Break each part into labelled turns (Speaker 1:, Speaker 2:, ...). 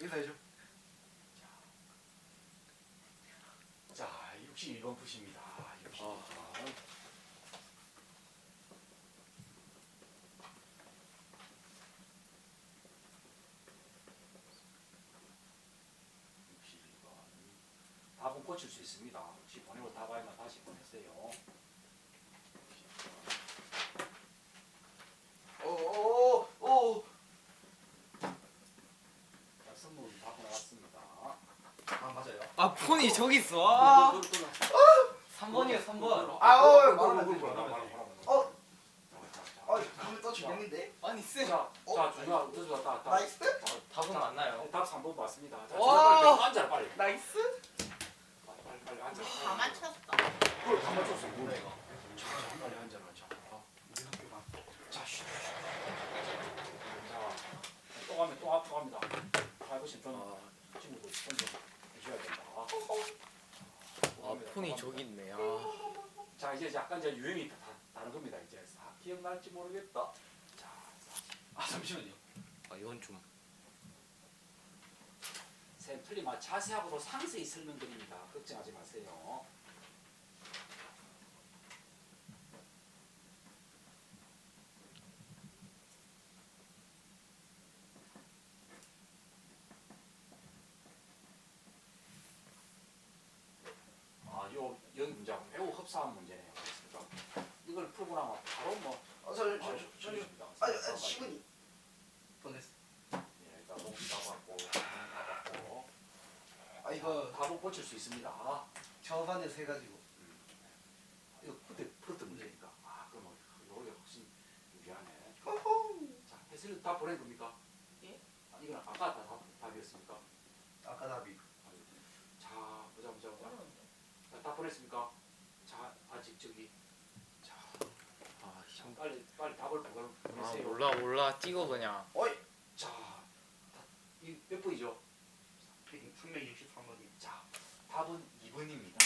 Speaker 1: 인사해줘.
Speaker 2: 자, 62번 푸십니다. 62번. 답은 고칠 수 있습니다. 혹시 보내고 답 알면 다시 보내세요.
Speaker 1: 오, 오, 오.
Speaker 2: 자, 선물 받고 나왔습니다.
Speaker 1: 아 맞아요.
Speaker 3: 아 폰이 저기 있어. 아.
Speaker 2: 아,
Speaker 3: 3번이에요 3번.
Speaker 1: 아, 어,
Speaker 2: 바로
Speaker 1: 말하면
Speaker 2: 바로
Speaker 1: 안 돼. 어, 어, 감을 떠 죽겠는데.
Speaker 3: 아니 쌤.
Speaker 2: 자,
Speaker 1: 어?
Speaker 2: 자, 준아, 준아, 다, 다.
Speaker 1: 나이스.
Speaker 3: 답은 맞나요?
Speaker 2: 답 3번 맞습니다. 자,
Speaker 3: 와.
Speaker 2: 준아, 빨리 앉아라, 빨리.
Speaker 3: 나이스.
Speaker 2: 빨리, 빨리, 빨리 앉아라.
Speaker 4: 다 맞췄어.
Speaker 2: 그걸 다 맞췄어, 뭐야, 이거. 자, 자, 빨리 앉아라, 자. 어, 우리 학교가. 자, 쉬, 쉬. 자, 또 가면 또 앞으로 갑니다. 가보신 전 친구도 손좀 해줘야 된다. 또
Speaker 3: 저기
Speaker 2: 갑니다.
Speaker 3: 있네. 아.
Speaker 2: 자, 이제 약간 이제 유행이 다, 다, 다 른 겁니다, 이제. 아, 기억날지 모르겠다. 자, 아, 잠시만요.
Speaker 3: 아 이건 좀.
Speaker 2: 쌤 틀리면 자세하고도 상세히 설명드립니다. 걱정하지 마세요. 아, 요 여기 문제 매우 흡사한 문제네요. 그렇습니까? 이걸 풀고 나면 바로 뭐
Speaker 1: 어, 저, 저, 저, 저,
Speaker 2: 줍니다.
Speaker 1: 아, 아, 시군이. 보냈어.
Speaker 2: 예, 일단 목다 받고 다 받고
Speaker 1: 아 이거
Speaker 2: 답은 고칠 수 있습니다.
Speaker 1: 저반에서 해가지고.
Speaker 2: 이거 그때 풀었던 문제니까. 아, 그럼 요게 훨씬 유리하네.
Speaker 1: 호호.
Speaker 2: 자, 해설 다 보낸 겁니까?
Speaker 4: 예.
Speaker 2: 아, 이건 아까 다 답, 답이었습니까?
Speaker 1: 아까 답이.
Speaker 2: 자, 보자 보자 보자. 자, 다 보냈습니까? 자, 아직 저기. 자,
Speaker 3: 아
Speaker 2: 참 빨리 빨리 답을 보내-
Speaker 3: 아
Speaker 2: 보내세요.
Speaker 3: 몰라 몰라 찍어 그냥.
Speaker 2: 자, 이몇 번이죠?
Speaker 1: 363번이.
Speaker 2: 자, 답은 2번입니다.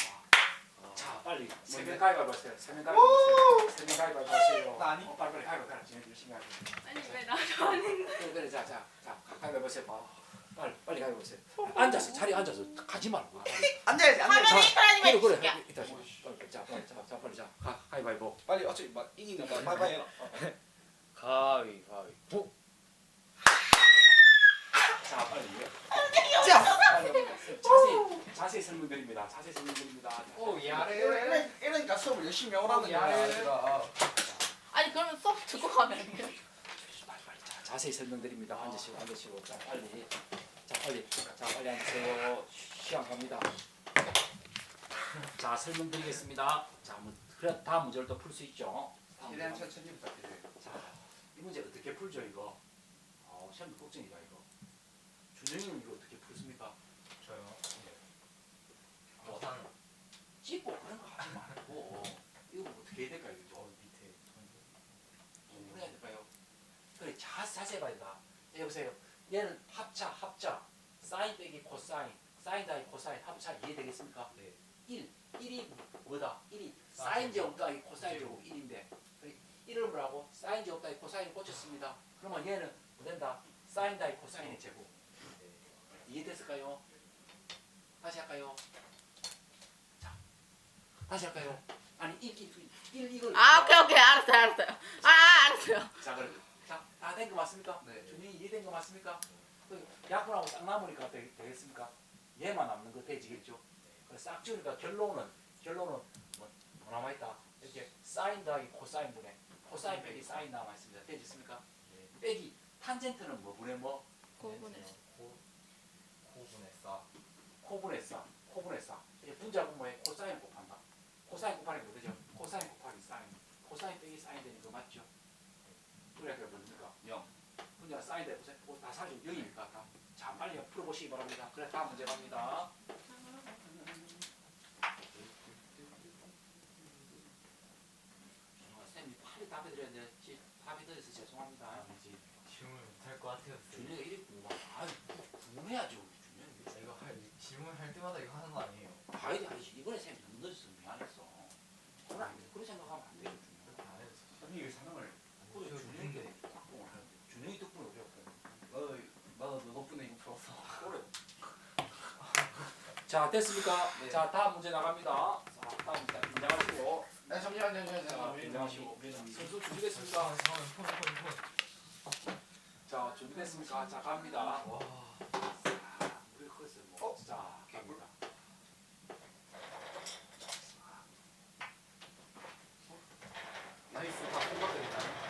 Speaker 3: 아.
Speaker 2: 자, 빨리? 세명 가위바위보 하세요. 세명 가위바위보 하세요. 세명 가위바위보 하세요.
Speaker 1: 나 아니?
Speaker 2: 어, 빨리 빨리 가위바위보 하라. 지금 열심히 하세요.
Speaker 4: 아니 왜 나도 아닌데?
Speaker 2: 그래 그래 자 자 자 가까이 해보세요 봐 빨리 빨리 가위 보세요 앉아서 자리에 앉아서 가지 말고
Speaker 1: 앉아야지, 앉아야지.
Speaker 4: 이탈하지
Speaker 2: 그래
Speaker 4: 마.
Speaker 2: 그래
Speaker 4: 새끼야.
Speaker 2: 이따 빨리 자 빨리 자, 자 빨리 자 가, 가위바위보
Speaker 1: 빨리 어차피 막 이기는 거 빨리 해라.
Speaker 3: 가위 가위. 보.
Speaker 2: 자 빨리
Speaker 1: 자.
Speaker 2: 자세히 자세히 설명드립니다 자세히 설명드립니다 자,
Speaker 3: 오,
Speaker 2: 자,
Speaker 3: 야래.
Speaker 1: 이러- 이러니까 수업을 열심히 오라는 거야.
Speaker 3: 야래.
Speaker 1: 얘들아.
Speaker 4: 아니 그러면 수업 듣고 가면 안 돼요?
Speaker 2: 빨리 빨리 자, 자세히 설명드립니다 앉으시고 앉으시고 자 빨리 자 빨리 자 빨리 앉으세요 시간 갑니다 자 설명드리겠습니다 자뭐 그래 다음 문제를 또 풀 수 있죠 다음
Speaker 1: 최대한
Speaker 2: 문제
Speaker 1: 천천히 부탁드려요.
Speaker 2: 자, 이 문제 어떻게 풀죠 이거? 어, 시험 걱정이다 이거. 준영이는 이거 어떻게 풀습니까?
Speaker 3: 저요.
Speaker 2: 어,
Speaker 3: 우선
Speaker 2: 찍고 그런 거 하지 말고 이거 뭐 어떻게 해야 될까요 이거?
Speaker 3: 밑에.
Speaker 2: 뭐 풀어야 될까요? 그래 자, 자세히 봐야 된다. 자, 여보세요. 얘는 합차 합자 사인 빼기 코사인 사인 더하기 코사인 합차 이해되겠습니까?
Speaker 3: 네.
Speaker 2: 1 1이 뭐다? 1이 사인 제곱 더하기 코사인 제곱 1인데 1을 뭐라고? 사인 제곱 더하기 코사인 꽂혔습니다. 그러면 얘는 뭐 된다? 사인 더하기 코사인의 제곱 이해됐을까요? 다시 할까요? 자, 다시 할까요? 아니 1, 1, 1 이걸
Speaker 4: 아 오케이 오케이 알았어요 알았어요. 아, 아 알았어요.
Speaker 2: 자, 그럼 자, 다된 거 맞습니까?
Speaker 1: 네.
Speaker 2: 준이 이해된 거 맞습니까? 그 약분하고 싹 남으니까 되, 되겠습니까? 얘만 남는 거 되지겠죠? 그래, 싹 지우니까 결론은 결론은 뭐, 뭐 남아 있다. 이렇게 사인 더하기 코사인 분의 코사인 빼기 사인 남아 있습니다. 되겠습니까? 빼기 탄젠트는 뭐 분의 뭐
Speaker 4: 고분의
Speaker 3: 코 코분의 싸.
Speaker 2: 코분의 싸, 코분의 싸. 이게 분자 분모에 코사인 곱한다. 코사인 곱하는 게 뭐죠? 코사인 곱하기 사인. 코사인 빼기 사인 되는 거 맞죠? 그래 그게 뭡니까? 0. 분자가 사인 돼 보세요. 다 사죠. 0이니까 다. 자 빨리 풀어보시기 바랍니다. 그래 다음 문제 갑니다. 어, 쌤이 팔이 답해 드렸는데 지- 답이 드려서 죄송합니다.
Speaker 3: 아니지. 질문 못할 것 같아요.
Speaker 2: 준영이 이리 궁금하. 아 궁금해야죠. 준영이.
Speaker 3: 이거 할 질문할 때마다 이거 하는 거 아니에요?
Speaker 2: 아니 아니지 이번에 쌤이 너무 늦어서 미안했어. 그건 안 돼. 그렇게 생각하면 안 되죠. 준영.
Speaker 3: 안 해도
Speaker 1: 아니 이 사람을
Speaker 2: 그래
Speaker 3: 저
Speaker 2: 준영이
Speaker 3: 근데
Speaker 2: 덕분을 하는데 준영이 덕분에 우리가 그래.
Speaker 1: 너 나도 너 덕분에 이거 풀었어.
Speaker 2: 그래 자 됐습니까?
Speaker 1: 네.
Speaker 2: 자 다음 문제 나갑니다. 자 다음 문제 긴장하시고
Speaker 1: 아 잠시만요
Speaker 2: 자
Speaker 1: 잠시만요
Speaker 2: 긴장하시고 선수 준비됐습니까?
Speaker 3: 아, 폰, 폰, 폰.
Speaker 2: 자 준비됐습니까? 자 갑니다.
Speaker 3: 와.
Speaker 2: 자, 우리 그것을 뭐,
Speaker 1: 어?
Speaker 2: 자 갑니다.
Speaker 1: 나이스 다 통과되겠다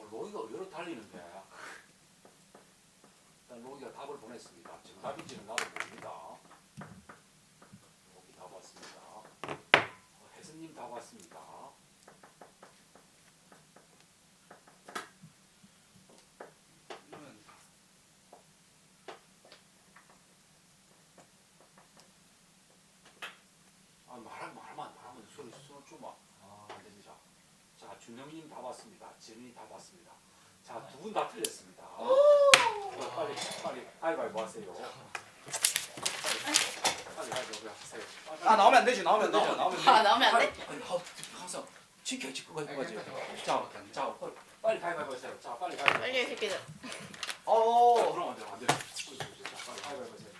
Speaker 2: 어, 의외로 달리는데 일단 로이가 답을 보냈습니다. 정답인지는 나도 모릅니다. 로이 답 왔습니다. 어, 혜선님 답 왔습니다. 아. 자 준영님 답 왔습니다. 재민이 답 왔습니다. 자 두 분 다 틀렸습니다. 자, 빨리 빨리 가위바위보 하세요. 빨리 빨리 가위바위보 하세요. 빨리,
Speaker 1: 아. 나오면 안 되지 나오면 안 되죠 나오면
Speaker 4: 아 나오면 안 돼?
Speaker 2: 아니, 아, 항상 지켜 지켜 가지고 가지. 자, 자, 빨리 빨리 가위바위보 하세요. 자, 빨리 가위바위보.
Speaker 4: 빨리 이 새끼들.
Speaker 2: 자,
Speaker 1: 어
Speaker 2: 그럼 안 돼, 안 돼. 자, 빨리 가위바위보 하세요.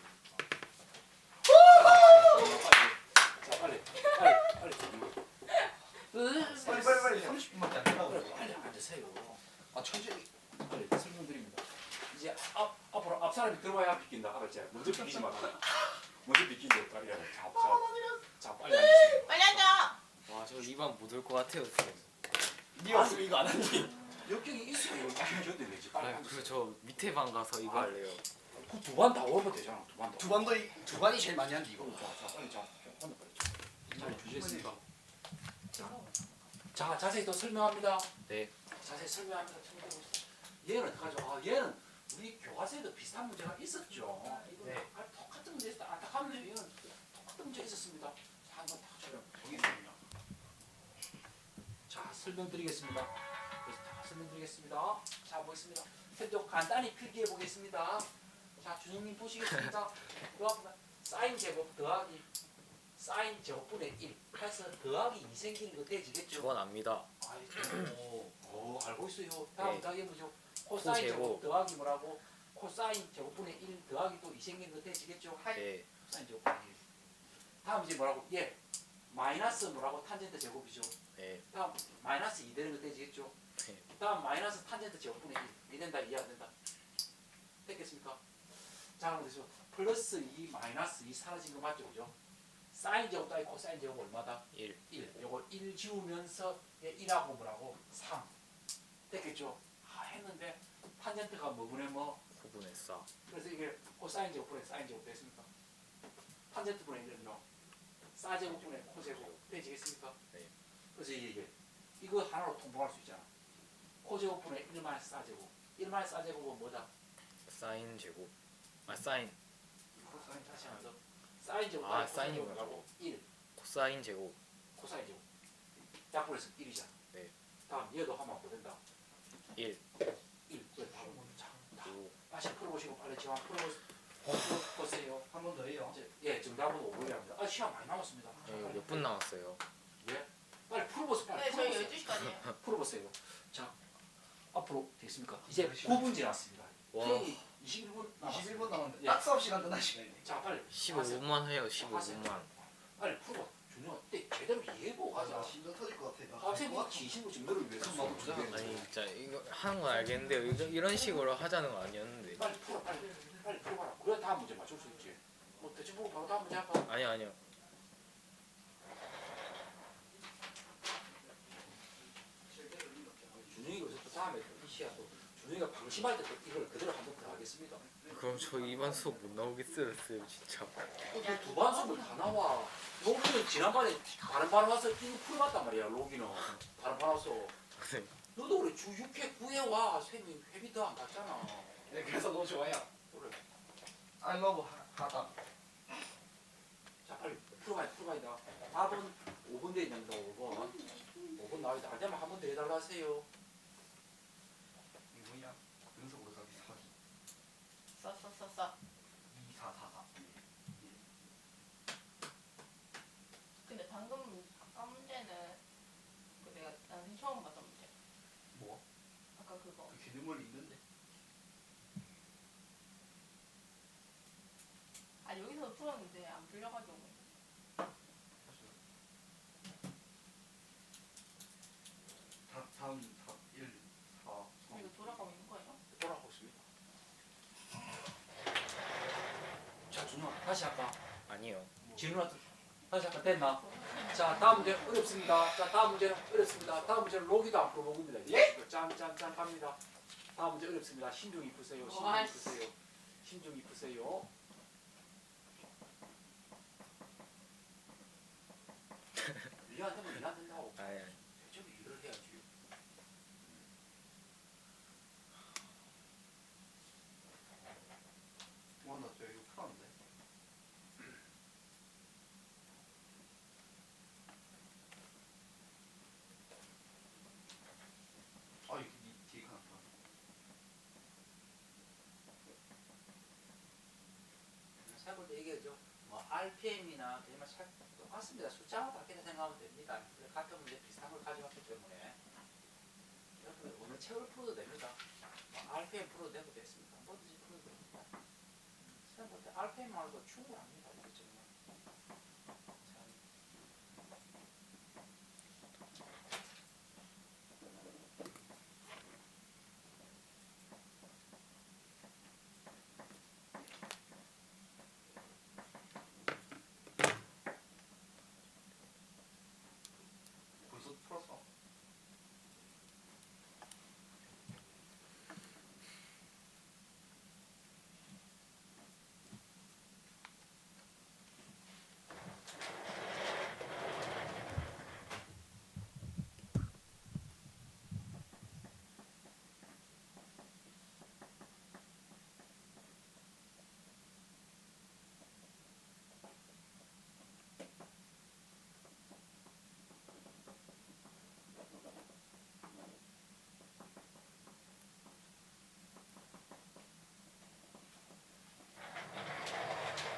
Speaker 2: 자, 빨리, 빨리, 빨리.
Speaker 1: 빨리 빨리 빨리 30분밖에 안 된다고
Speaker 2: 빨리, 빨리 앉으세요.
Speaker 1: 아 천천히
Speaker 2: 빨리 설명드립니다. 이제 앞 앞으로 앞 사람이 들어와야 알았지? 먼저 비키지 마. 먼저 비키지 빨리. 자, 자, 자, 빨리 앉으세요.
Speaker 4: 빨리 앉아.
Speaker 3: 와, 저 이반 못올 것 같아요. 지금.
Speaker 1: 니가 없으면 이거 안 하니
Speaker 2: 여기 있어요. 비켜줘야 되지. 빨리
Speaker 3: 아,
Speaker 2: 앉으세요.
Speaker 3: 그리고 저 밑에 방 가서 이거
Speaker 2: 아.
Speaker 3: 할래요.
Speaker 2: 두번 다 오면 되잖아. 두번 더.
Speaker 1: 두 반도 이- 두 반이 제일 많이 한지 이거
Speaker 2: 자, 자, 빨리 자. 빨리 빨리. 잘 주시겠습니까? 자, 자, 자세히 또 설명합니다.
Speaker 3: 네.
Speaker 2: 자세히 설명합니다. 설명해보시죠. 얘는 어떡하죠? 아, 얘는 우리 교과서에도 비슷한 문제가 있었죠.
Speaker 3: 네.
Speaker 2: 아, 똑같은 문제 있었다. 안타까운 문제 얘는 똑같은 문제 있었습니다. 자, 한번 다
Speaker 1: 있습니다
Speaker 2: 자, 설명드리겠습니다. 그래서 다 설명드리겠습니다. 자, 보겠습니다. 현재 간단히 필기해 보겠습니다. 자, 준영님 보시겠습니다. 더하기가 사인 제곱 더하기 사인 제곱분의 1 해서 더하기 2 생기는 거 되지겠죠?
Speaker 3: 저건 압니다.
Speaker 2: 아이고, 오, 알고 있어요. 다음
Speaker 3: 네.
Speaker 2: 더하기 뭐죠? 코사인 제곱
Speaker 3: 코제곱.
Speaker 2: 더하기 뭐라고? 코사인 제곱분의 1 더하기 또 2 생기는 거 되지겠죠?
Speaker 3: 네.
Speaker 2: 코사인 제곱분의 1. 다음 이제 뭐라고? 예. 마이너스 뭐라고? 탄젠트 제곱이죠.
Speaker 3: 네.
Speaker 2: 다음 마이너스 2 되는 거 되지겠죠?
Speaker 3: 네.
Speaker 2: 다음 마이너스 탄젠트 제곱분의 1. 이 된다 이해 안 된다? 됐겠습니까? 자 그럼 그래서 플러스 2 마이너스 2 사라진 거 맞죠? 그죠? 사인 제곱 따위 코사인 제곱 얼마다?
Speaker 3: 1.
Speaker 2: 1. 요거 1 지우면서 얘 1하고 뭐라고? 3. 됐겠죠? 아 했는데 탄젠트가 뭐 분의 뭐?
Speaker 3: 9분의 4.
Speaker 2: 그래서 이게 코사인 제곱분의 사인 제곱 됐습니까? 탄젠트 분의 1은요? 사제곱분의 코제곱 되지겠습니까?
Speaker 3: 네.
Speaker 2: 그래서 이게 이거 하나로 통보할 수 있잖아. 코제곱분의 1마이너스 사제곱. 1마이너스 사제곱은 뭐다?
Speaker 3: 사인 제곱. 아, 사인.
Speaker 2: 코사인 다시 더. 사인 제곱.
Speaker 3: 아,
Speaker 2: 코사인
Speaker 3: 사인이구나.
Speaker 2: 제곱 하고 1.
Speaker 3: 코사인 제곱.
Speaker 2: 코사인 제곱. 약분해서 1이잖아.
Speaker 3: 네.
Speaker 2: 다음 얘도 하면 뭐 된다?
Speaker 3: 1.
Speaker 2: 1. 그래 답은 자, 다
Speaker 3: 9.
Speaker 2: 다시 풀어보시고 빨리 지금 풀어보세요.
Speaker 1: 한 번 더 해요
Speaker 2: 이제 예 정답은 5분이랍니다. 아 시간 많이 남았습니다.
Speaker 3: 네, 몇분 남았어요?
Speaker 2: 예? 빨리 풀어보세요. 빨리
Speaker 4: 네 저희
Speaker 2: 풀어보세요.
Speaker 4: 12시까지예요.
Speaker 2: 풀어보세요. 자 앞으로 되겠습니까? 이제 9분 지났습니다.
Speaker 3: 와.
Speaker 2: 형이 21분
Speaker 1: 21분 남았는데
Speaker 2: 예.
Speaker 1: 딱 수업 시간 끝날 시간이네
Speaker 2: 자 빨리
Speaker 3: 15분만 해요. 15분만.
Speaker 2: 빨리 풀어. 준영아 때 제대로 이해해보고 가자.
Speaker 1: 심장 터질 것 같아
Speaker 2: 증거를 위해서 수업을 준비하는
Speaker 3: 아니,
Speaker 2: 거야.
Speaker 3: 진짜 이거 하는 건 알겠는데 이거 이런 식으로 하자는 거 아니었는데.
Speaker 2: 빨리 풀어 빨리 빨리 풀어봐라. 그래 다음 문제 맞출 수 있지. 뭐 대충 보고 바로 다음 문제 할까?
Speaker 3: 아니 아니요.
Speaker 2: 준영이가 그래서 또 다음에 또 이시야 또 준영이가 방심할 때 또 이걸 그대로 한번 더 하겠습니다.
Speaker 3: 그럼 저 이반 수업 못 나오겠어요, 쌤 진짜.
Speaker 2: 두반 수업을 다 나와. 로기는 지난번에 다른 반 와서 이거 풀어봤단 말이야. 로기는 다른 반 와서.
Speaker 3: 네.
Speaker 2: 너도 그래 주 6회 9회 와. 쌤이 회비 더안 받잖아.
Speaker 1: 네 그래서 너무 좋아요
Speaker 2: 그래.
Speaker 1: I love 하다
Speaker 2: 자 빨리 풀어가야 풀어가야 답은 5분 돼 있는데 5분. 5분 나와야 돼. 안 되면 한 번 더 해달라 하세요.
Speaker 1: 없었어. 2444. 근데 방금 아까 문제는 그 내가 나는
Speaker 4: 처음 봤던 문제. 뭐? 아까 그거.
Speaker 1: 그 기능물이 있는데.
Speaker 4: 아 여기서도 풀었는데 안 풀려가지고.
Speaker 3: 아니요.
Speaker 2: 진우아 다시 할까? 됐나? 자, 다음 문제 어렵습니다. 자, 다음 문제는 어렵습니다. 다음 문제는 로기도 안 풀어봅니다. 예? 짠짠짠 갑니다. 다음 문제 어렵습니다. 신중히
Speaker 4: 와,
Speaker 2: 푸세요. 신중히 푸세요. 일안 되면 일안 된다고.
Speaker 3: 아니 아니.
Speaker 2: 대접이 일을 해야지.
Speaker 1: 와, 나 저 이거 풀었는데. 아, 이게 이 뒤가 나타.
Speaker 2: 생각할 때 이게 뭐 RPM이나 정말 살 똑같습니다. 숫자만 바뀌는 생각하면 됩니다. 같은 문제 비슷한 걸 가져왔기 때문에 여러분 오늘 책을 풀어도 됩니다. 뭐 RPM 풀어도 되고 됐습니다. 뭐든지 풀어도 됩니다. 생각할 때 RPM 말고 충분합니다. 이게 정말. 참.
Speaker 1: 벌써 풀었어.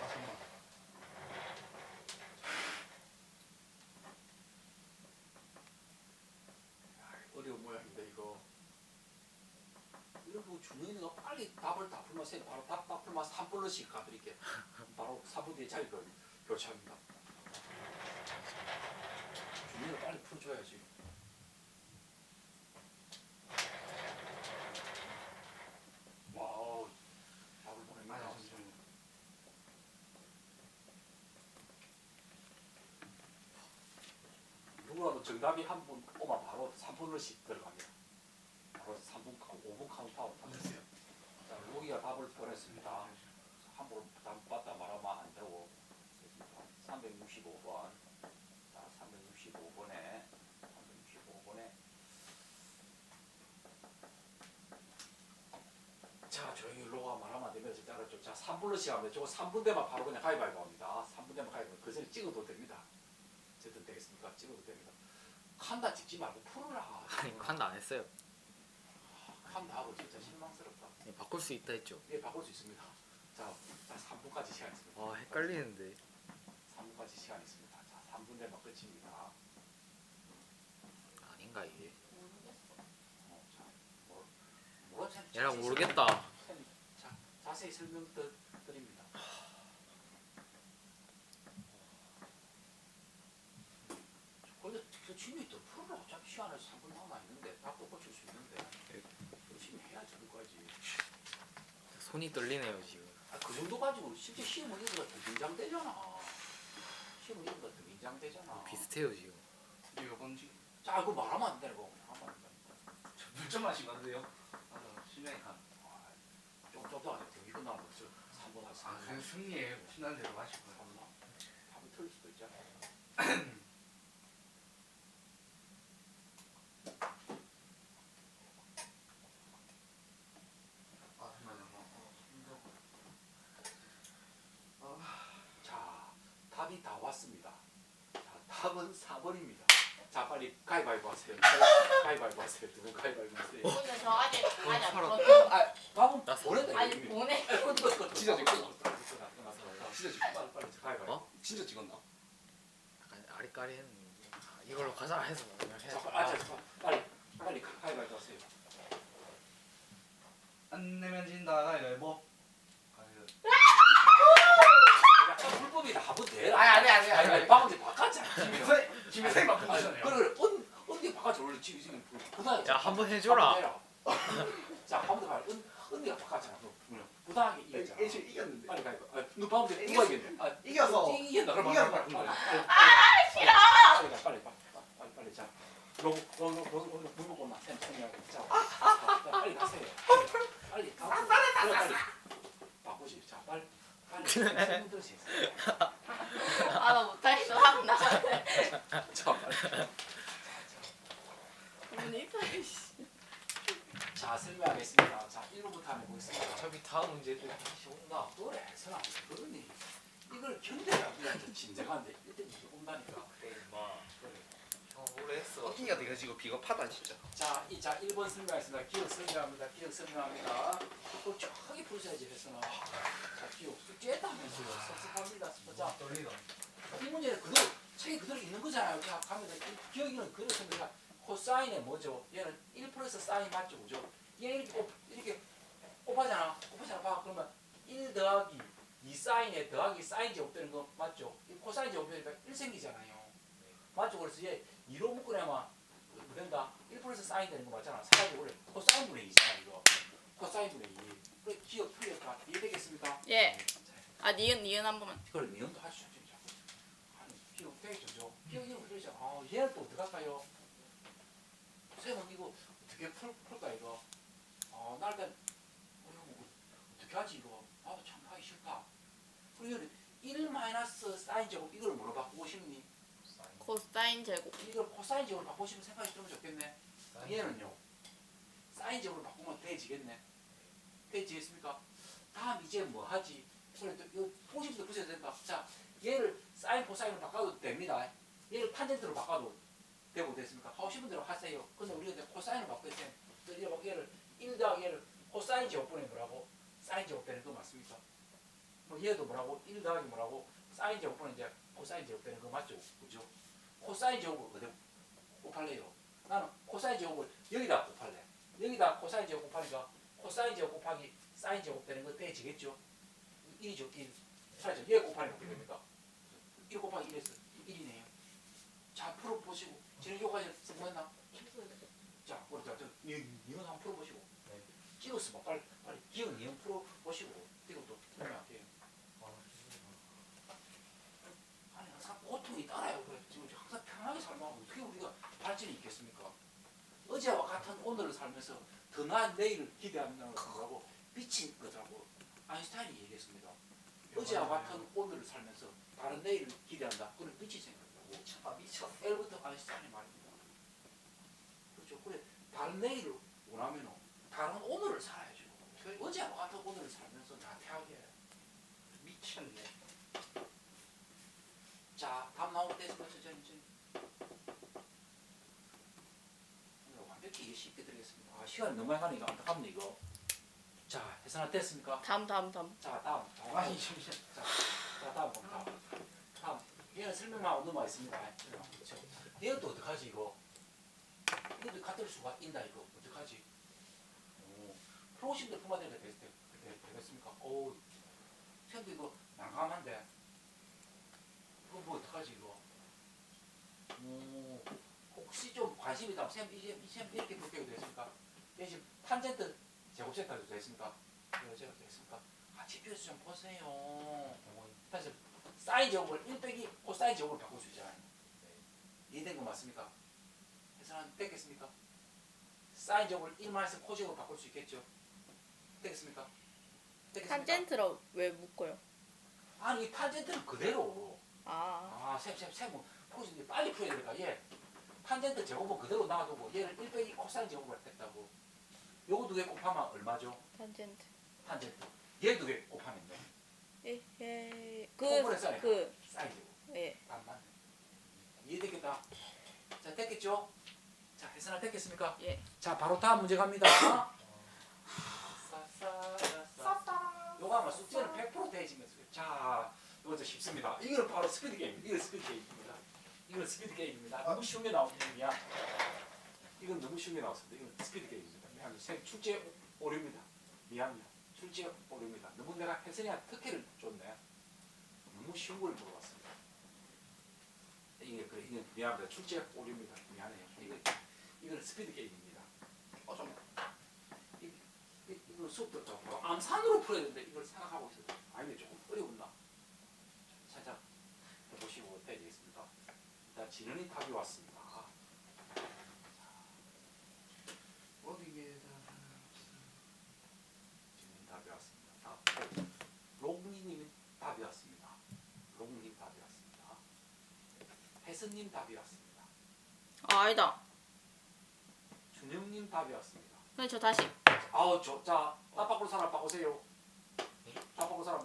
Speaker 1: 맞습니다.
Speaker 2: 어려운 모양인데 이거. 이거 뭐 준영이가 빨리 세 바로 답, 답 풀면 한 불러씩 가드릴게. 바로 4분 뒤에 자기 걸 교체합니다. 준영이가 빨리 풀어줘야지. 와우. 누구라도 정답이 한 분 오면 바로 3분을씩 들어갑니다. 바로 3분, 5분 카운트아웃 하겠어요. 자, 로기가 답을 보냈습니다. 함부로 답 받다 말하면 안 되고 365번 자 365번에 365번에. 자 조용히 로가 말하면 안 되면 일단 알았죠 자 3분로씩 하면 저거 3분 되면 바로 그냥 가위바위보 합니다. 3분 되면 가위바위보 그 전에 찍어도 됩니다. 어쨌든 되겠습니까? 찍어도 됩니다. 칸다 찍지 말고 풀어라.
Speaker 3: 아니 판도 안 했어요.
Speaker 2: 하고 진짜 실망스럽다
Speaker 3: 예, 바꿀 수 있다 했죠.
Speaker 2: 예 바꿀 수 있습니다 자, 자 3분까지 시간 있습니다
Speaker 3: 와 헷갈리는데.
Speaker 2: 3분까지 시간 있습니다. 자, 3분 되면 끝입니다.
Speaker 3: 아닌가 이게.
Speaker 2: 어, 자, 뭐, 뭐, 자,
Speaker 3: 얘랑
Speaker 2: 자세히
Speaker 3: 모르겠다.
Speaker 2: 설명- 자, 자세히 설명 드, 드립니다. 근데 그 취미 또 풀어. 어차피 시간에서 3분 남아 있는데 답도 고칠 수 있는데 열심히 해야지 그거지.
Speaker 3: 손이 떨리네요 지금.
Speaker 2: 아, 그 정도 가지고 실제 시험은 이보다 더 긴장되잖아. 시험은 이보다 더 긴장되잖아.
Speaker 3: 비슷해요 지금.
Speaker 1: 이거 뭔지.
Speaker 2: 자, 그거 말하면 안 되는 거 그냥 하면 안 된다니까.
Speaker 1: 물좀 마시면 안 돼요? 아, 신나게 가.
Speaker 2: 좀 좁다 하네. 경기 끝나면 벌써 3분 하지.
Speaker 1: 아, 그냥 승리해. 신나는 대로 마시고.
Speaker 2: 삼분. 답이 틀릴 수도 있잖아.
Speaker 1: 아, 잠깐만요. 어, 힘들어.
Speaker 2: 자, 답이 다 왔습니다. 자, 답은 4번입니다. 자, 빨리 가위바위보 하세요. 가위바위보 하세요. 누구 가위바위보 하세요.
Speaker 4: 근데 저 아직 아직 안. 풀었어요.
Speaker 2: 아, 답은
Speaker 3: 나
Speaker 4: 아니
Speaker 2: 이미.
Speaker 4: 보내.
Speaker 1: 진짜
Speaker 2: 끝, 끝.
Speaker 1: 진짜
Speaker 2: 빨리, 빨리 가위바위보.
Speaker 3: 어?
Speaker 1: 진짜 찍었나?
Speaker 3: 약간 아리까리 했는데. 아, 이걸로 가자 해서 그냥
Speaker 2: 자,
Speaker 3: 해서.
Speaker 2: 빨리, 아, 자, 빨리, 빨리 가위바위보 하세요.
Speaker 1: 안 내면 진다 가위바위보 가위바위보
Speaker 2: 약간 불법이다 하면 돼.
Speaker 1: 아니, 아니, 아니, 아니, 아니.
Speaker 2: 방금 바꿨잖아.
Speaker 1: 김효생 김효생 막 바꾸잖아요
Speaker 2: 그래 언 언니 바꿔줘 원래 지금 지금 부당.
Speaker 3: 야, 한 번 해줘라.
Speaker 2: 자 한번 더 말. 언 언니가 바꿨잖아. 그럼 부당하게 이겼잖아.
Speaker 1: 일시 이겼는데
Speaker 2: 빨리 가요. 아, 너 방금 전에 누가 이겼네? 아,
Speaker 1: 이겨서
Speaker 2: 이겼다. 그럼
Speaker 1: 이겨서
Speaker 2: 빨리
Speaker 1: 거야.
Speaker 2: 아 싫어. 빨리 가, 빨리 가. 빨리 빨리 자. 로고 로고 로고 로고 불고만 쌤 쌤이하고 자. 자, 빨리 가세요. 빨리 가. 그래 빨리. 바꾸지. 자 빨리 빨리. 쌤 들으세요.
Speaker 4: 아나 못하겠어 하고 나가네.
Speaker 2: 자 빨리. 자 설명하겠습니다. 자 1부부터 한번 보겠습니다.
Speaker 3: 어차피 다음 문제도
Speaker 2: 다시 온다. 그래 선아 그러니 이걸 견뎌야 좀 진정한데 일단 이게 온다니까.
Speaker 3: 그래 임마
Speaker 2: 그래.
Speaker 3: 형 오래 했어
Speaker 1: 어깨가 돼가지고 비겁하다 진짜
Speaker 2: 자, 이, 자 1번 설명하겠습니다. 기억 설명합니다. 기억 설명합니다. 또 정확하게 풀으셔야지 했으나 자, 기억 숙제했다면서요. 섭섭합니다. 자,
Speaker 3: 떨리다
Speaker 2: 이 문제는 그대로 책에 그대로 있는 거잖아요. 자, 가면. 이 기억이는 그렇습니다. 코사인의 뭐죠? 얘는 1 플러스 사인 맞죠, 그죠? 얘 이렇게 곱, 이렇게 곱하잖아. 곱하잖아. 봐. 그러면 1 더하기 2 사인에 더하기 사인 제곱되는 거 맞죠? 이 코사인 제곱되니까 1 생기잖아요. 맞죠? 그래서 얘 2로 묶으려면 뭐 된다? 1 플러스 사인 되는 거 맞잖아. 사가지고 원래 코사인 분의 2잖아, 이거. 코사인 분의 2. 그래, 기억 풀렸다. 이해되겠습니까?
Speaker 4: 예. 아 니은 니은 한 번만.
Speaker 2: 그걸 미연도 할수 있죠. 기억 되겠죠. 기억 이거 그러죠. 아, 얘는 또 어떡할까요? 쌤은 이거 어떻게 풀, 풀까 이거? 어, 날 땐, 어, 이거 뭐 어떻게 하지 이거? 나도 참 하기 싫다. 그리고 이거는 1 마이너스 사인 제곱 이걸 뭐로 바꾸고 싶니?
Speaker 4: 코사인 제곱.
Speaker 2: 이걸 코사인 제곱으로 바꾸고 싶은 생각이 들면 좋겠네. 얘는요. 사인 제곱으로 바꾸면 돼지겠네. 돼지겠습니까? 다음 이제 뭐 하지? 그래 또 이거 통신도 부셔야 된다. 자, 얘를 사인 코사인으로 바꿔도 됩니다. 얘를 탄젠트로 바꿔도 되고 됐습니까? 하고 싶은 대로 하세요. 근데 우리가 이제 코사인을 바꿔야 돼. 또 이거 얘를 1 더하기 얘를 코사인 제곱분의 뭐라고? 사인 제곱되는 거 맞습니까? 뭐 얘도 뭐라고? 1 더하기 뭐라고? 사인 제곱분의 이제 코사인 제곱되는 거 맞죠? 그죠? 코사인 제곱을 어디 곱할래요? 나는 코사인 제곱을 여기다 곱할래. 여기다 코사인 제곱 곱하니까 코사인 제곱 곱하기 사인 제곱 되는 거 떼지겠죠? 1이죠, 1. 사죠. 얘 곱하니까 어떻게 됩니까? 1 곱하기 1에서 1이네요. 자, 풀어보시고. 지금 요까지 성공했나? 자, 우리 자, 니, 니은 한번 풀어보시고.
Speaker 3: 네.
Speaker 2: 찍었어 봐. 빨리, 빨리. 기억 니은 풀어보시고. 이것도 설명할게요. 아니, 항상 고통이 따라요. 그래. 지금 항상 편하게 살면 어떻게 우리가 발전이 있겠습니까? 어제와 같은 오늘을 살면서 더 나은 내일을 기대한다는 거라고 미친 거라고 아인슈타인이 얘기했습니다. 어제와 같은 오늘을 살면서 다른 내일을 기대한다. 그건 미친 생각 이라고.
Speaker 1: 아 미쳐
Speaker 2: 엘버트 아인슈타인의 말입니다. 그렇죠. 그래 다른 내일을 원하면 다른 오늘을 살아야죠. 어제와 같은 오늘을 살면서 나태하게.
Speaker 1: 미쳤네
Speaker 2: 자, 답 나올 때. 오늘 완벽히 이게 쉽게 드리겠습니다. 아, 시간이 너무 많이 가니까 안타깝네 이거. 자, 해설나 됐습니까?
Speaker 4: 다음 다음 다음.
Speaker 2: 자, 다음.
Speaker 1: 아니 잠시만
Speaker 2: 자, 자 다음 봅니다. 다음. 얘는 설명만 넘어 있습니다. 그렇죠. 얘는 또 어떡하지 이거? 이것도 같을 수가 있나 이거? 어떡하지? 오, 프로심도 품어내야 되, 되, 되, 되겠습니까? 오, 쌤도 이거 난감한데. 이거 뭐 어떡하지 이거? 오, 혹시 좀 관심이 있다면 쌤, 이제 쌤 이렇게 볼게요 되겠습니까? 얘 지금 탄젠트 제곱센터도 되겠습니까? 이거 제가 되겠습니까? 아, 집중해서 좀 보세요. 다시 사인 제곱을 1 빼기 코사인 제곱을 바꿀 수 있잖아요. 이해된 거 맞습니까? 해석은 됐겠습니까? 사인 제곱을 1 마이너스 코 제곱을 바꿀 수 있겠죠? 되겠습니까?
Speaker 4: 탄젠트로 왜 묶어요?
Speaker 2: 아니 이 탄젠트는 그대로
Speaker 4: 아.
Speaker 2: 아, 쌤, 쌤, 쌤은 풀어주는데 빨리 풀어야 될까? 얘 탄젠트 제곱은 그대로 놔두고 얘를 1 빼기 코사인 제곱을 했다고. 요거 두 개 곱하면 얼마죠?
Speaker 4: 탄젠트.
Speaker 2: 탄젠트. 얘 두 개 곱하면 돼.
Speaker 4: 에헤.
Speaker 2: 사인.
Speaker 4: 그그
Speaker 2: 사인 제곱.
Speaker 4: 예.
Speaker 2: 안 맞네. 이해되겠다. 자, 됐겠죠? 자, 해설나 됐겠습니까?
Speaker 4: 예.
Speaker 2: 자, 바로 다음 문제 갑니다. 싸싸싸. 요거 아마 숙제는 100% 되지면 자, 이거 좀 쉽습니다. 이거는 바로 스피드 게임. 이거 스피드 게임입니다. 이건 스피드 게임입니다. 너무 쉬운 게 나오는 게임이야. 이건 너무 쉬운 게 나왔습니다. 이건 스피드 게임입니다. 그냥 생 축제 오류입니다. 미안해요. 출제. 너무 내가 혜선이한테 특혜를 줬네. 너무 쉬운 걸 물어봤습니다. 이게 그래 이게 미안합니다. 출제 오류입니다. 미안해요. 이거 이건 스피드 게임입니다.
Speaker 1: 어 잠깐.
Speaker 2: 이- 이걸 수업도 좀 암산으로 풀어야 되는데 이걸 생각하고 있어요. 아니 조금 어려웠나? 살짝 해보시고 해야 되겠습니다. 일단 진현이 답이 왔습니다. 아, 롱니님 답이 왔습니다. 롱님 답이 왔습니다. 혜선님 답이 왔습니다.
Speaker 4: 아 아니다.
Speaker 2: 준영님 답이 왔습니다.
Speaker 4: 그럼 저 다시.
Speaker 2: 아우 저자 바꿀 사람 바꾸세요. 자 바꿀 사람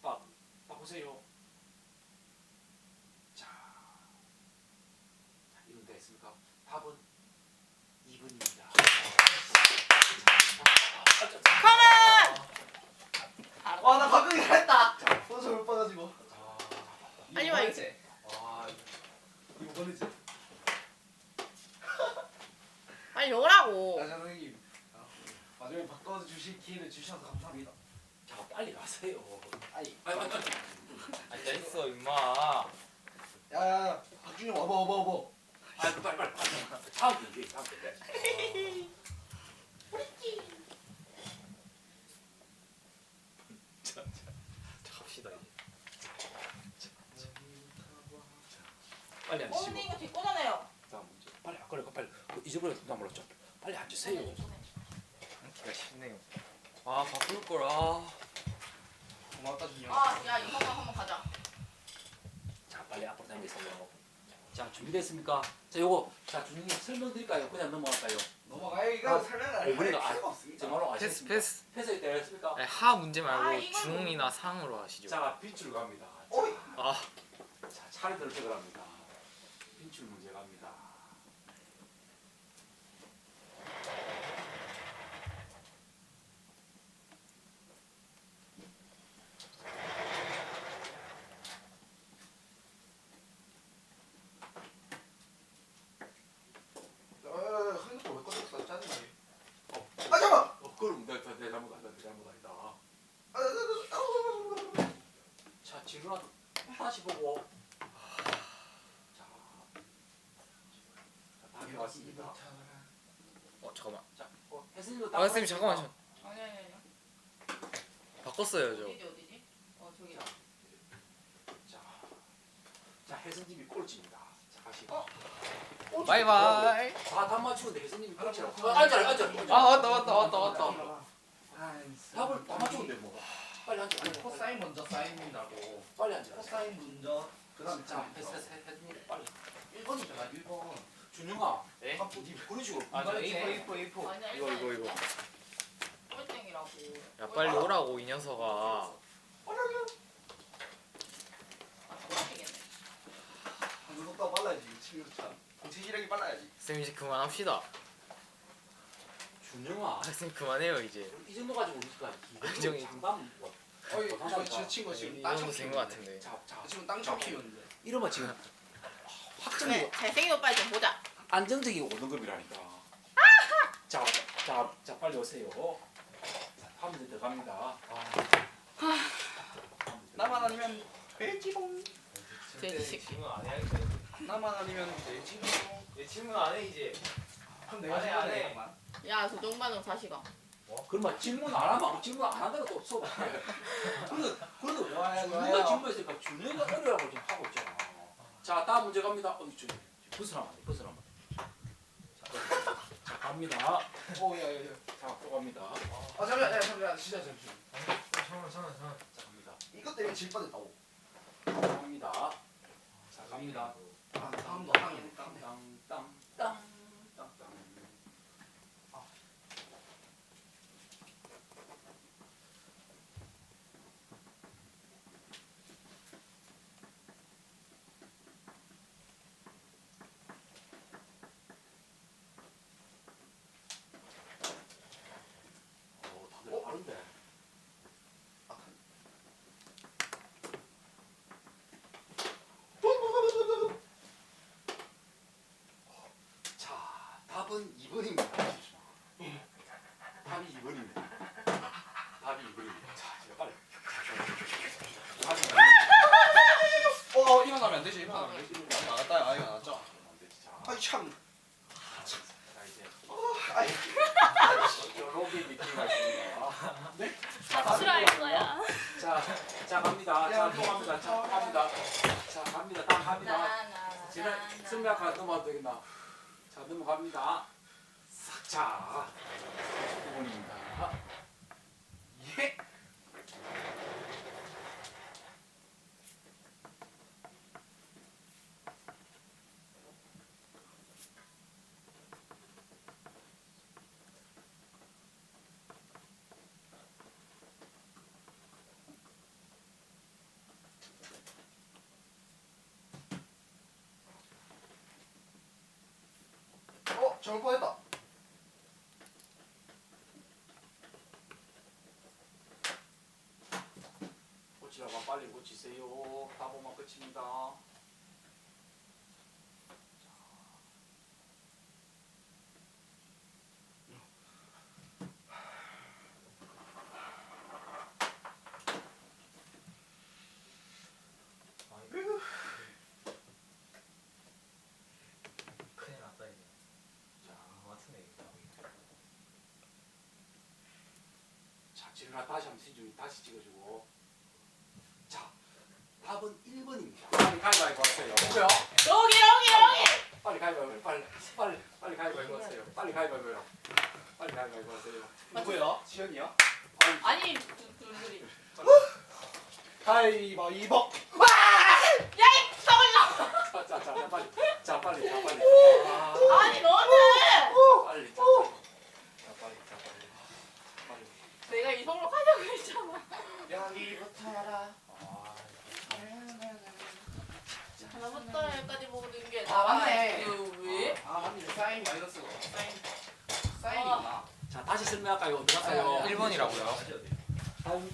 Speaker 2: 바 바꾸세요. 자, 자 이건 됐습니까? 답은 2번입니다.
Speaker 1: 와나 방금 했다. 벌써 못 봐가지고.
Speaker 4: 빨리 와, 이거.
Speaker 1: 버리지.
Speaker 4: 빨리 오라고.
Speaker 1: 아 선생님. 아, 마지막에 바꿔 주실 기회를 주셔서 감사합니다.
Speaker 2: 자 빨리 가세요. 아니, 아니, 아니, 아니.
Speaker 3: 아 됐어 임마.
Speaker 1: 야야야 박준영 와봐 와봐 와봐.
Speaker 2: 아니, 빨리 빨리 빨리. 다음 경기, 다음.
Speaker 3: 자, 갑시다 이제.
Speaker 2: 빨리 앉으시고.
Speaker 4: 언니 이거 뒷거잖아요.
Speaker 2: 다음 문제. 빨리 아, 그래, 빨리. 그 잊어버려 나 몰랐죠. 빨리 앉으세요.
Speaker 3: 앉기가 쉽네요. 아 바꿀 걸 아.
Speaker 1: 고맙다 준영.
Speaker 4: 아 야 이거만 한번 가자.
Speaker 2: 자, 빨리 앞으로 당기세요. 자, 준비됐습니까? 자, 요거 자, 준님 설명드릴까요? 그냥 넘어갈까요?
Speaker 1: 넘어가요 이거
Speaker 2: 아,
Speaker 1: 설명 안
Speaker 2: 아,
Speaker 1: 할
Speaker 2: 우리가
Speaker 1: 필요가
Speaker 2: 아,
Speaker 1: 없습니다.
Speaker 2: 정말로
Speaker 3: 패스
Speaker 2: 아시겠습니까?
Speaker 3: 패스.
Speaker 2: 패스 되었습니까?
Speaker 3: 아니, 하 문제
Speaker 4: 아,
Speaker 3: 말고
Speaker 4: 이건
Speaker 3: 중이나 상으로 하시죠.
Speaker 2: 자, 빈줄 갑니다.
Speaker 1: 어이.
Speaker 3: 아
Speaker 2: 자, 차례 들어 갑니다. 빈줄 문제 갑니다.
Speaker 1: 아 핸드폰 왜 꺼졌어 짜증나게. 아 잠깐.
Speaker 2: 어, 그럼 내, 내, 내 잘못 아니다. 내 잘못 아니다.
Speaker 1: 아, 아, 아, 아, 아.
Speaker 2: 자, 진우아 다시 보고. 자, 자, 답이 왔습니다.
Speaker 3: 어 잠깐만.
Speaker 2: 자, 어, 혜선이도
Speaker 3: 아 선생님 잠깐만 저
Speaker 4: 아니 아니 아니.
Speaker 3: 바꿨어요 저.
Speaker 4: 어디지 어디지? 어 저기.
Speaker 2: 자, 자, 혜선님이 꼴찌입니다. 자, 다시.
Speaker 4: 어?
Speaker 3: 바이바이.
Speaker 2: 다답 맞추는데 혜선님이 꼴찌라고. 아, 앉아, 앉아. 앉아.
Speaker 3: 아 왔다 왔다 왔다 왔다.
Speaker 2: 답을 다 맞추는데 뭐. 빨리 앉아. 빨리,
Speaker 1: 코사인 먼저 사인이라고.
Speaker 2: 빨리 앉아.
Speaker 1: 코사인 먼저. 그다음
Speaker 2: 자, 혜선, 혜선님 빨리.
Speaker 1: 1번이잖아 1번.
Speaker 2: 준영아,
Speaker 3: 네?
Speaker 2: 아, 니 그런 식으로.
Speaker 3: 아, 저
Speaker 1: 이거지.
Speaker 3: A4 A4 A4.
Speaker 4: 아니야
Speaker 3: 이거 이거 이거.
Speaker 4: 꼴등이라고.
Speaker 3: 야 빨리 오라고 이 녀석아.
Speaker 4: 아.
Speaker 1: 방금 속도가 빨라야지. 친구 참. 정치 시력이 빨라야지.
Speaker 3: 쌤 이제 그만합시다.
Speaker 2: 준영아,
Speaker 3: 아, 쌤 그만해요 이제.
Speaker 2: 이 정도 가지고 우리가
Speaker 3: 정이-
Speaker 2: 이정이 장담 뭐.
Speaker 1: 어이
Speaker 2: 뭐
Speaker 1: 저, 저 친구 지금 이땅
Speaker 3: 정도 된것 같은데.
Speaker 2: 자, 자,
Speaker 1: 지금 땅좀 키우는데.
Speaker 2: 이러면 지금 확정이
Speaker 4: 그래 잘생긴 오빠 좀 보자.
Speaker 2: 안정적이 오는 겁이라니까. 자, 자, 자, 빨리 오세요. 자, 다음 들어갑니다. 아.
Speaker 1: 나만 아니면 돼지봉.
Speaker 4: 돼지 새끼.
Speaker 3: 질문 안 해야겠다.
Speaker 1: 나만 아니면 돼지봉.
Speaker 3: 얘 질문 안해 이제.
Speaker 1: 그럼
Speaker 3: 안 해, 안 해.
Speaker 1: 잠깐만.
Speaker 4: 야 조정반은 사시가.
Speaker 2: 그러면 질문 안 하면 질문 안 해. 그래도 그래도
Speaker 1: 좋아요,
Speaker 2: 준우가
Speaker 1: 좋아요.
Speaker 2: 질문했으니까 준우가 어려라고 지금 하고 있잖아. 자, 다음 문제 갑니다. 어, 준 벗어나면 안 돼. 벗어나면 안 돼. 자, 자, 갑니다.
Speaker 1: 오, 야, 야, 야.
Speaker 2: 자, 또 갑니다.
Speaker 1: 아, 잠시만, 야, 잠시만, 진짜 잠시만.
Speaker 3: 잠깐 잠깐 잠깐.
Speaker 2: 자, 갑니다.
Speaker 1: 이것 때문에 질 뻔했다고.
Speaker 2: 갑니다. 자, 갑니다.
Speaker 1: 아, 땅이네. 땅,
Speaker 2: 땅, 땅, 답은 2번입니다. 예. 답이 2번입니다. 답이 2번입니다.
Speaker 1: 자,
Speaker 4: 제가 빨리.
Speaker 1: 어, 어, 일어나면 안 되지. 일어나면 안 되지. 나갔다. 아니, 나갔죠.
Speaker 2: 안 되지. 자,
Speaker 1: 아이, 참. 아, 참.
Speaker 2: 자, 이제.
Speaker 1: 어, 아이.
Speaker 2: 여러개 느낌 가시네요. 네?
Speaker 4: 박수할 거야.
Speaker 2: 자, 자 갑니다. 자, 또 갑니다. 자, 갑니다. 자, 갑니다. 다 갑니다. 지난 승리학과 넘어도 되겠나? 자, 넘어갑니다. 싹, 자, 9번입니다.
Speaker 1: 저럴 뻔했다.
Speaker 2: 고치라고 빨리 고치세요. 다 보면 끝입니다.
Speaker 3: 큰일 났다 이제.
Speaker 2: 자,
Speaker 3: 아 같은데 이거.
Speaker 2: 자, 지금 다시 한번 신중히 다시 찍어주고. 자, 답은 1번입니다. 빨리 가위바위보 하세요. 누구요?
Speaker 4: 여기 여기 여기.
Speaker 2: 빨리 가위바위보 빨리 빨리 빨리 가위바위보 하세요. 빨리 가위바위보요. 빨리 가위바위보 하세요.
Speaker 1: 누구야? 지현이야?
Speaker 2: 빨리
Speaker 4: 아니 두- 둘둘이.
Speaker 1: 가위바위보.
Speaker 4: 야이 성훈아.
Speaker 2: 자, 자, 자, 빨리. 자, 빨리. 자, 빨리. 아,
Speaker 4: 아니 너는.
Speaker 2: 자, 빨리. 자, 빨리. 자, 빨리. 자, 빨리. 빨리.
Speaker 4: 내가 이성으로 가자고 했잖아.
Speaker 1: 여기부터 알아.
Speaker 2: 아,
Speaker 4: 하나부터 열까지 모든 게
Speaker 1: 아, 맞네.
Speaker 4: 이거 왜?
Speaker 1: 아 맞네. 사인 마이너스고. 사인.
Speaker 4: 아.
Speaker 1: 사인이구나.
Speaker 2: 자, 다시 설명할까요? 어디 갔어요?
Speaker 3: 일 번이라고요?
Speaker 2: 아니,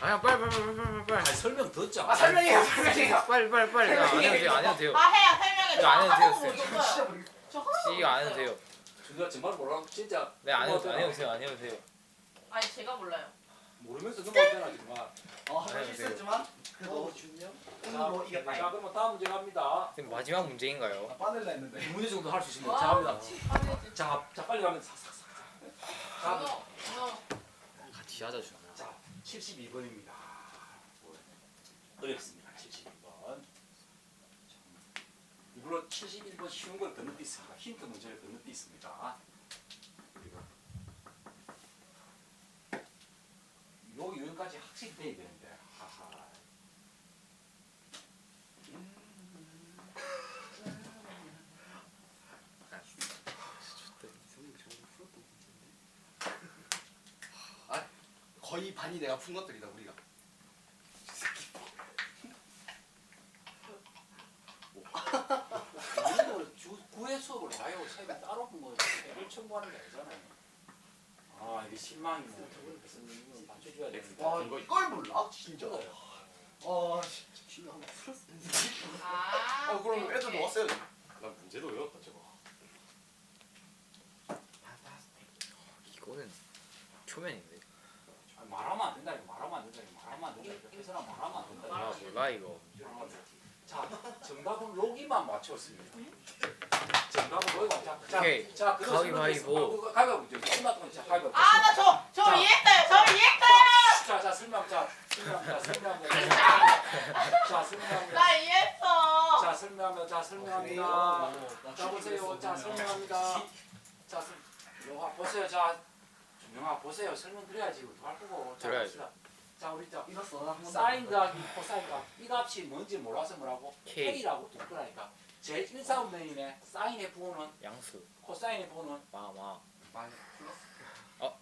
Speaker 3: 아니야 빨리 빨리 빨리 빨리 빨리
Speaker 2: 아니, 설명 듣자.
Speaker 1: 아 설명해요. 설명해요.
Speaker 3: 빨리 빨리 빨리 안 해도 돼요 안 해도 돼요.
Speaker 4: 아 해야 설명해.
Speaker 3: 이거 안 해도
Speaker 4: 하고
Speaker 3: 돼요,
Speaker 4: 못
Speaker 1: 진짜
Speaker 4: 줬어요.
Speaker 1: 모르겠.
Speaker 4: 저 하나도
Speaker 3: 이거 안
Speaker 4: 못
Speaker 3: 해도
Speaker 4: 줬어요.
Speaker 3: 돼요.
Speaker 2: 저희가 정말 뭐라고 진짜
Speaker 3: 네안 해도
Speaker 2: 넘어가도
Speaker 3: 안 해도 돼요 안 해도 돼요.
Speaker 4: 아니 제가 몰라요.
Speaker 2: 모르면서 넘어가잖아 정말.
Speaker 1: 어,
Speaker 3: 안 해도
Speaker 1: 한번 실수했지만 그래도 준영.
Speaker 2: 자,
Speaker 1: 끝으로 이겼다.
Speaker 2: 자, 그러면 다음 문제 갑니다.
Speaker 3: 지금 마지막 문제인가요?
Speaker 1: 나 빠질라 했는데.
Speaker 2: 2문제 정도 할수
Speaker 4: 와,
Speaker 2: 자, 갑니다. 자, 자, 빨리 가면 싹싹싹. 자,
Speaker 4: 어, 어.
Speaker 3: 같이 하자 주.
Speaker 2: 자, 72번입니다. 어렵습니다. 72번. 이걸로 71번 쉬운 걸 건너뛰습니다. 힌트 문제를 건너뛰습니다. 그리고 요 유형까지 확실히 돼야 되는데. 하하.
Speaker 1: 거의 반이 내가 푼 것들이다 우리가.
Speaker 2: 이거 주 구회 수업을 봐요. 책을 따로 뭐 책을 첨부하는 게 아니잖아요. 아 이게 실망이네. 저걸 무슨 이거 맞춰줘야 되는데.
Speaker 1: 와 이걸 몰라? 진짜. 아 진짜 진짜 한번 풀었어.
Speaker 4: 아.
Speaker 1: 어 그럼
Speaker 4: 오케이,
Speaker 1: 애들
Speaker 4: 오케이.
Speaker 1: 놓았어요.
Speaker 2: 나 문제도 외웠다 저거.
Speaker 3: 이거는 초면인데.
Speaker 2: 아니, 말하면 안 된다. 이거 말하면 안 된다.
Speaker 3: 아 몰라 이거.
Speaker 2: 자 정답은 로기만 맞췄습니다. 정답은 로기만 자, 자,
Speaker 3: 오케이.
Speaker 2: 자 그거
Speaker 3: 가위바위보.
Speaker 2: 가위바위보. 끝났던 자 가위바위보.
Speaker 4: 아, 나 저, 저
Speaker 2: 자.
Speaker 4: 이해했어요. 저 이해했어요.
Speaker 2: 자, 자, 설명, 자, 설명, 자, 설명합니다. 자, 설명합니다.
Speaker 4: 나 이해했어.
Speaker 2: 자, 설명합니다. 자, 설명합니다. 자, 보세요. 자, 설명합니다. 자, 설- 요거 보세요. 자, 준영아, 보세요. 설명드려야지. 어떡할 거고. 자,
Speaker 3: 들어야지.
Speaker 2: 봅시다. 자, 우리 자,
Speaker 1: 이겼어. 나한 번도
Speaker 2: 사인 더하기 코사인 과이 값이 뭔지 몰라서 뭐라고?
Speaker 3: K
Speaker 2: K라고 듣더라니까. 제 1사분면이네. 사인의 부호는
Speaker 3: 양수
Speaker 2: 코사인의 부호는
Speaker 3: 마마.
Speaker 1: 많이 풀었어.
Speaker 3: 어.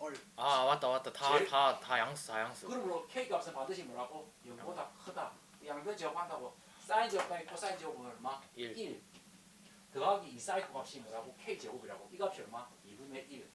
Speaker 1: 얼.
Speaker 3: 아 맞다 맞다 다
Speaker 2: 제일-
Speaker 3: 다 다 양수 다 양수.
Speaker 2: 그러므로 K 값은 반드시 뭐라고? 0보다 크다. 양변 제곱한다고. 사인 제곱 더하기 코사인 제곱은 얼마?
Speaker 3: 1
Speaker 2: 1 더하기 2 사이코 값이 뭐라고? K 제곱이라고 이 값이 얼마? 2분의 1